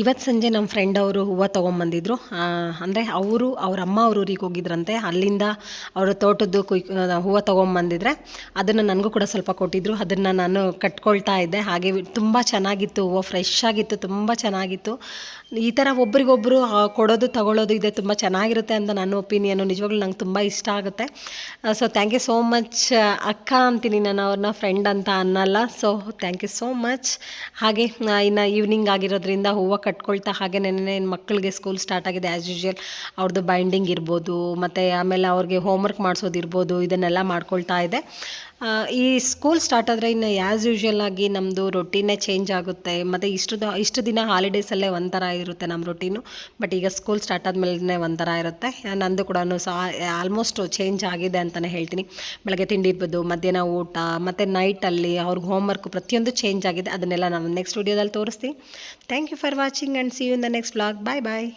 ಇವತ್ತು ಸಂಜೆ ನಮ್ಮ ಫ್ರೆಂಡ್ ಅವರು ಹೂವು ತೊಗೊಂಬಂದಿದ್ರು. ಅಂದರೆ ಅವರು ಅವ್ರ ಅಮ್ಮ ಅವ್ರ ಊರಿಗೆ ಹೋಗಿದ್ರಂತೆ. ಅಲ್ಲಿಂದ ಅವರ ತೋಟದ್ದು ಕುಯ್ ಹೂವು ತೊಗೊಂಬಂದಿದ್ರೆ ಅದನ್ನು ನನಗೂ ಕೂಡ ಸ್ವಲ್ಪ ಕೊಟ್ಟಿದ್ರು. ಅದನ್ನು ನಾನು ಕಟ್ಕೊಳ್ತಾ ಇದ್ದೆ. ಹಾಗೆ ತುಂಬ ಚೆನ್ನಾಗಿತ್ತು ಹೂವು ಫ್ರೆಶ್ ಆಗಿತ್ತು, ತುಂಬ ಚೆನ್ನಾಗಿತ್ತು. ಈ ಥರ ಒಬ್ರಿಗೊಬ್ಬರು ಕೊಡೋದು ತಗೊಳ್ಳೋದು ಇದೆ, ತುಂಬ ಚೆನ್ನಾಗಿರುತ್ತೆ ಅಂತ ನನ್ನ ಒಪಿನಿಯನು ನಿಜವಾಗ್ಲೂ ನಂಗೆ ತುಂಬ ಇಷ್ಟ ಆಗುತ್ತೆ. So thank you so much ಅಕ್ಕ ಅಂತೀನಿ ನಾನು ಅವ್ರನ್ನ ಫ್ರೆಂಡ್ ಅಂತ ಅನ್ನಲ್ಲ. So thank you so much ಹಾಗೆ ಇನ್ನು ಈವ್ನಿಂಗ್ ಆಗಿರೋದ್ರಿಂದ ಹೂವು ಕಟ್ಕೊಳ್ತಾ ಹಾಗೆ ನೆನ್ನೆ ಮಕ್ಕಳಿಗೆ ಸ್ಕೂಲ್ ಸ್ಟಾರ್ಟ್ ಆಗಿದೆ ಆ್ಯಸ್ ಯೂಶ್ವಲ್ ಅವ್ರದ್ದು ಬೈಂಡಿಂಗ್ ಇರ್ಬೋದು, ಮತ್ತು ಆಮೇಲೆ ಅವ್ರಿಗೆ ಹೋಮ್ವರ್ಕ್ ಮಾಡಿಸೋದಿರ್ಬೋದು ಇದನ್ನೆಲ್ಲ ಮಾಡ್ಕೊಳ್ತಾ ಇದೆ. ಈ ಸ್ಕೂಲ್ ಸ್ಟಾರ್ಟ್ ಆದರೆ ಇನ್ನು ಆ್ಯಸ್ ಯೂಶ್ವಲ್ ಆಗಿ ನಮ್ಮದು ರೊಟೀನೇ ಚೇಂಜ್ ಆಗುತ್ತೆ. ಮತ್ತು ಇಷ್ಟು ಇಷ್ಟು ದಿನ ಹಾಲಿಡೇಸಲ್ಲೇ ಒಂಥರ ಇರುತ್ತೆ ನಮ್ಮ ರೊಟೀನು ಬಟ್ ಈಗ ಸ್ಕೂಲ್ ಸ್ಟಾರ್ಟ್ ಆದಮೇಲೆ ಒಂಥರ ಇರುತ್ತೆ. ನಂದು ಕೂಡ ಸಹ ಆಲ್ಮೋಸ್ಟ್ ಚೇಂಜ್ ಆಗಿದೆ ಅಂತಲೇ ಹೇಳ್ತೀನಿ. ಬೆಳಗ್ಗೆ ತಿಂಡಿ ಇರ್ಬೋದು, ಮಧ್ಯಾಹ್ನ ಊಟ, ಮತ್ತು ನೈಟಲ್ಲಿ ಅವ್ರಿಗೆ ಹೋಮ್ವರ್ಕ್ ಪ್ರತಿಯೊಂದು ಚೇಂಜ್ ಆಗಿದೆ. ಅದನ್ನೆಲ್ಲ ನಾನು ನೆಕ್ಸ್ಟ್ ವೀಡಿಯೋದಲ್ಲಿ ತೋರಿಸ್ತೀನಿ. Thank you for watching watching and see you in the next vlog. Bye bye.